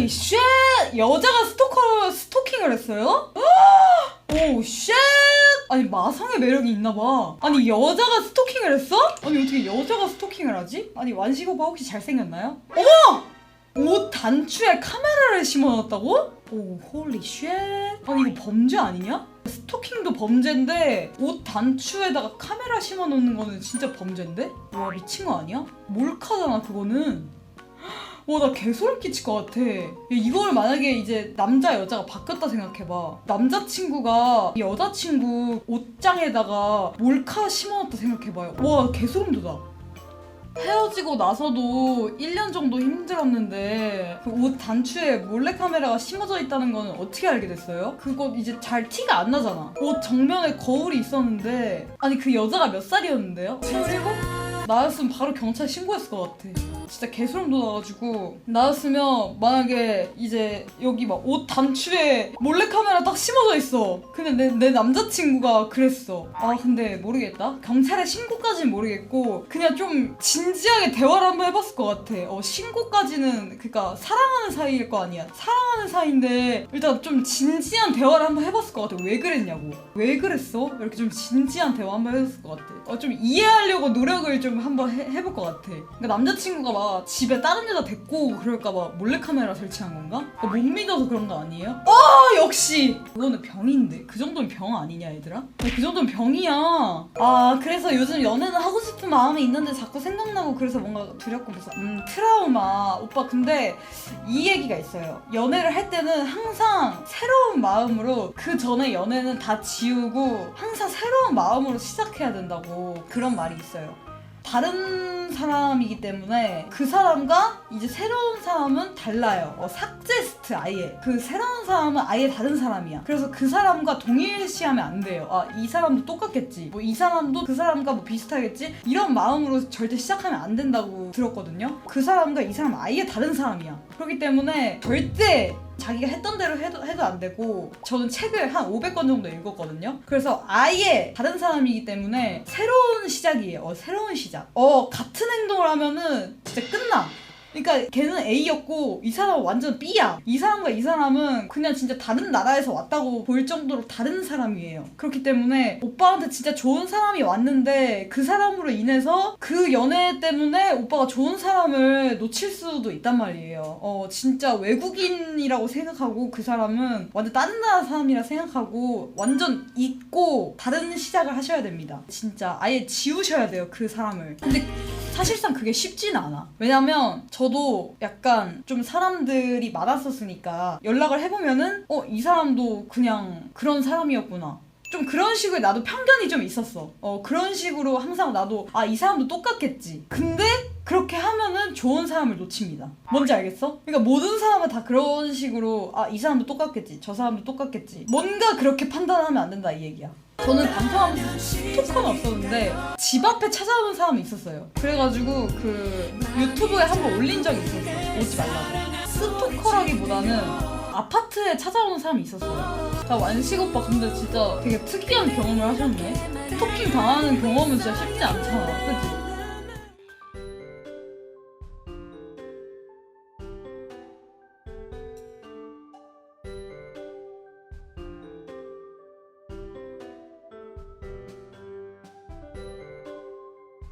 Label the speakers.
Speaker 1: 홀리 쉣! 여자가 스토커 스토킹을 했어요? 오 쉣! 아니 마성의 매력이 있나봐. 아니 여자가 스토킹을 했어? 아니 어떻게 여자가 스토킹을 하지? 아니 완식 오빠 혹시 잘생겼나요? 어머! 옷 단추에 카메라를 심어놨다고? 오 홀리 쉣! 아니 이거 범죄 아니냐? 스토킹도 범죄인데 옷 단추에다가 카메라 심어놓는 거는 진짜 범죄인데? 와 미친 거 아니야? 몰카잖아 그거는. 와나 개소름 끼칠 것 같아. 이걸 만약에 이제 남자 여자가 바뀌었다 생각해봐. 남자친구가 여자친구 옷장에다가 몰카 심어놨다 생각해봐요. 와 개소름 돋아. 헤어지고 나서도 1년 정도 힘들었는데 그 옷 단추에 몰래카메라가 심어져 있다는 거는 어떻게 알게 됐어요? 그거 이제 잘 티가 안 나잖아. 옷 정면에 거울이 있었는데 아니 그 여자가 몇 살이었는데요? 27? 나였으면 바로 경찰 신고했을 것 같아. 진짜 개소름 돋아가지고 나였으면 만약에 이제 여기 막 옷 단추에 몰래카메라 딱 심어져 있어. 근데 내, 내 남자친구가 그랬어. 아 근데 모르겠다. 경찰에 신고까지는 모르겠고 그냥 좀 진지하게 대화를 한번 해봤을 것 같아. 어 신고까지는 그니까 사랑하는 사이일 거 아니야. 사랑하는 사이인데 일단 좀 진지한 대화를 한번 해봤을 것 같아. 왜 그랬냐고. 왜 그랬어? 이렇게 좀 진지한 대화 한번 해봤을 것 같아. 어 좀 이해하려고 노력을 좀 한번 해, 해볼 것 같아. 그러니까 남자친구가 막 집에 다른 여자 데리고 그럴까봐 몰래카메라 설치한 건가? 어, 못 믿어서 그런 거 아니에요? 아 역시! 그거는 병인데 그 정도는 병 아니냐 얘들아? 야, 그 정도는 병이야. 아 그래서 요즘 연애는 하고 싶은 마음이 있는데 자꾸 생각나고 그래서 뭔가 두렵고 그래서 음 트라우마 오빠 근데 이 얘기가 있어요. 연애를 할 때는 항상 새로운 마음으로 그 전에 연애는 다 지우고 항상 새로운 마음으로 시작해야 된다고 그런 말이 있어요. 다른 사람이기 때문에 그 사람과 이제 새로운 사람은 달라요. 어, 삭제 스트 아예. 그 새로운 사람은 아예 다른 사람이야. 그래서 그 사람과 동일시하면 안 돼요. 아, 이 사람도 똑같겠지. 뭐 이 사람도 그 사람과 뭐 비슷하겠지? 이런 마음으로 절대 시작하면 안 된다고 들었거든요. 그 사람과 이 사람은 아예 다른 사람이야. 그렇기 때문에 절대 자기가 했던 대로 해도, 해도 안 되고 저는 책을 한 500권 정도 읽었거든요. 그래서 아예 다른 사람이기 때문에 새로운 시작이에요. 어, 새로운 시작. 어, 같은 행동을 하면은 진짜 끝나. 그러니까 걔는 A였고 이 사람은 완전 B야. 이 사람과 이 사람은 그냥 진짜 다른 나라에서 왔다고 볼 정도로 다른 사람이에요. 그렇기 때문에 오빠한테 진짜 좋은 사람이 왔는데 그 사람으로 인해서 그 연애 때문에 오빠가 좋은 사람을 놓칠 수도 있단 말이에요. 어 진짜 외국인이라고 생각하고 그 사람은 완전 다른 나라 사람이라 생각하고 완전 잊고 다른 시작을 하셔야 됩니다. 진짜 아예 지우셔야 돼요 그 사람을. 근데 사실상 그게 쉽지는 않아. 왜냐면 저도 약간 좀 사람들이 많았었으니까 연락을 해보면은 어, 이 사람도 그냥 그런 사람이었구나. 좀 그런 식으로 나도 편견이 좀 있었어. 어, 그런 식으로 항상 나도 아, 이 사람도 똑같겠지. 근데 그렇게 하면은 좋은 사람을 놓칩니다. 뭔지 알겠어? 그러니까 모든 사람은 다 그런 식으로 아, 이 사람도 똑같겠지. 저 사람도 똑같겠지. 뭔가 그렇게 판단하면 안 된다 이 얘기야. 저는 방송하면서 스토커는 없었는데 집 앞에 찾아오는 사람이 있었어요. 그래가지고 그 유튜브에 한 번 올린 적이 있었어요. 오지 말라고. 스토커라기보다는 아파트에 찾아오는 사람이 있었어요. 나 완식 오빠 근데 진짜 되게 특이한 경험을 하셨네. 스토킹 당하는 경험은 진짜 쉽지 않잖아. 그치?